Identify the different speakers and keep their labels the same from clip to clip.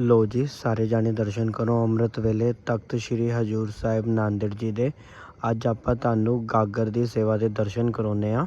Speaker 1: ਲੋ ਜੀ, ਸਾਰੇ ਜਾਣੇ ਦਰਸ਼ਨ ਕਰੋ ਅੰਮ੍ਰਿਤ ਵੇਲੇ। ਤਖਤ ਸ੍ਰੀ ਹਜੂਰ ਸਾਹਿਬ ਨਾਂਦੇੜ ਜੀ ਦੇ। ਅੱਜ ਆਪਾਂ ਤੁਹਾਨੂੰ ਗਾਗਰ ਦੀ ਸੇਵਾ ਦੇ ਦਰਸ਼ਨ ਕਰਾਉਨੇ ਆ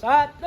Speaker 2: ਸਤਨਾਮ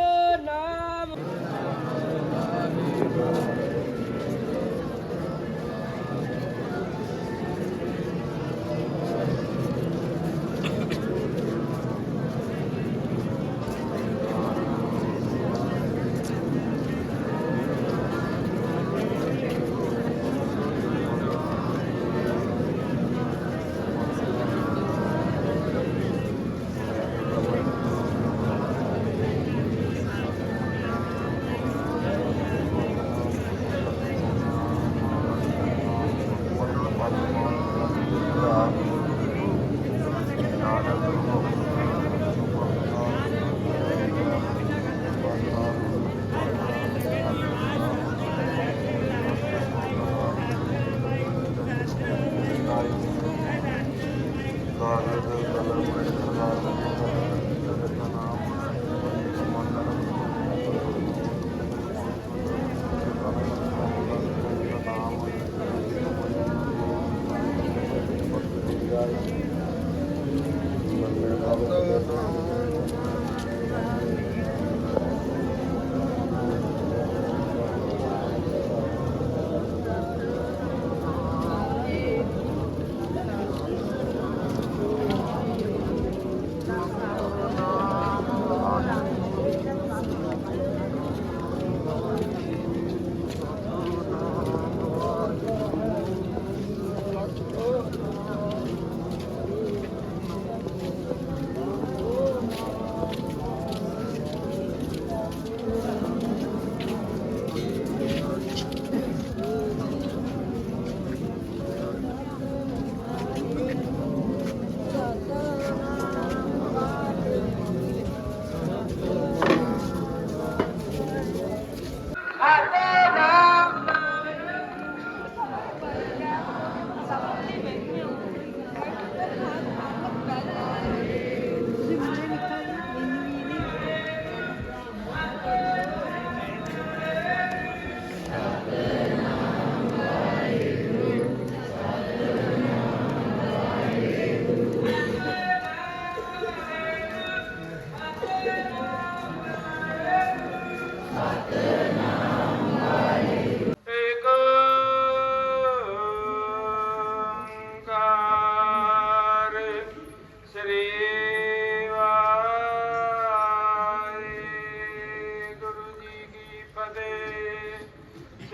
Speaker 3: Thank you.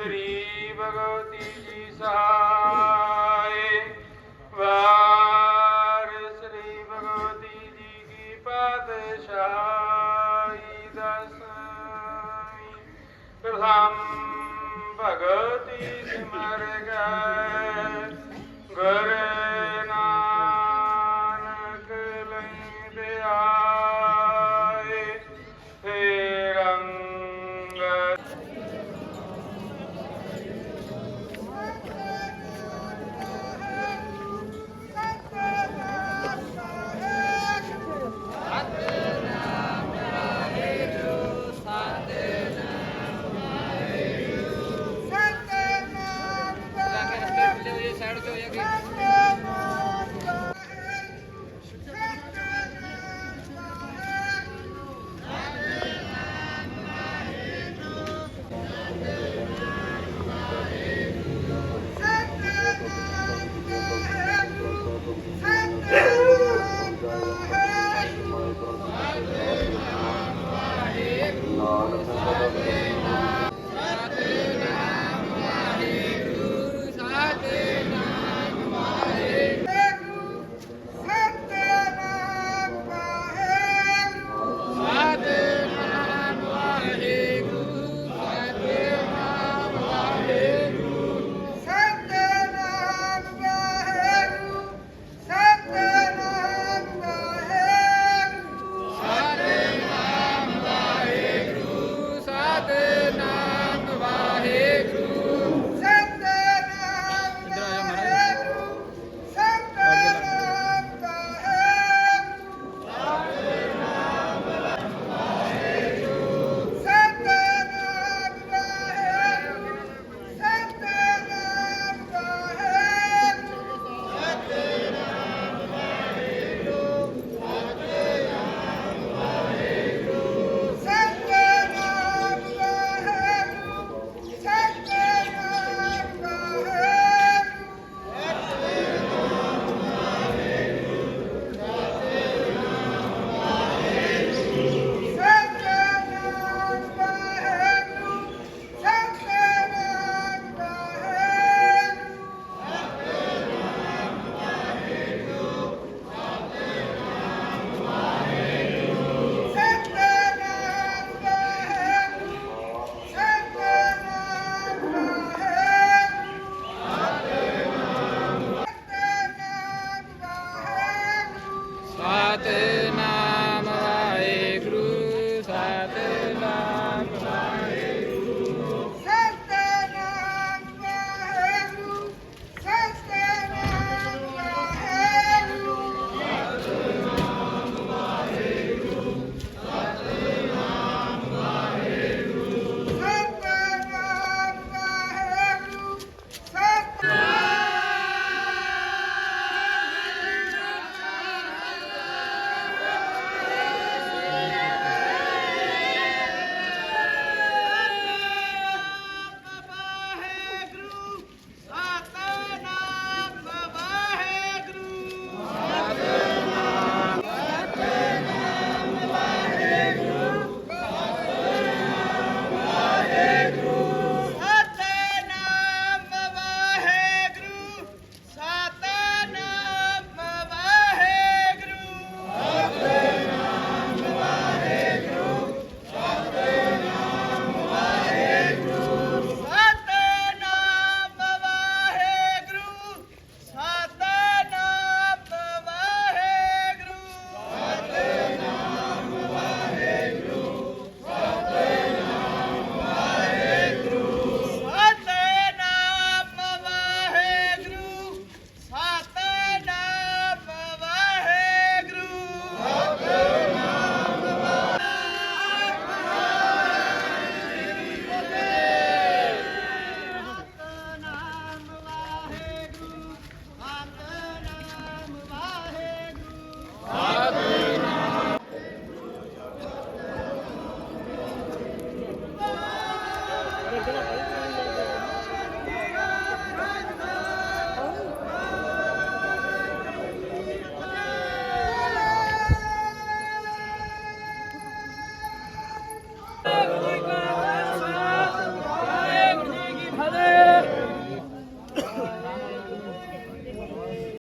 Speaker 3: श्री भगवती सा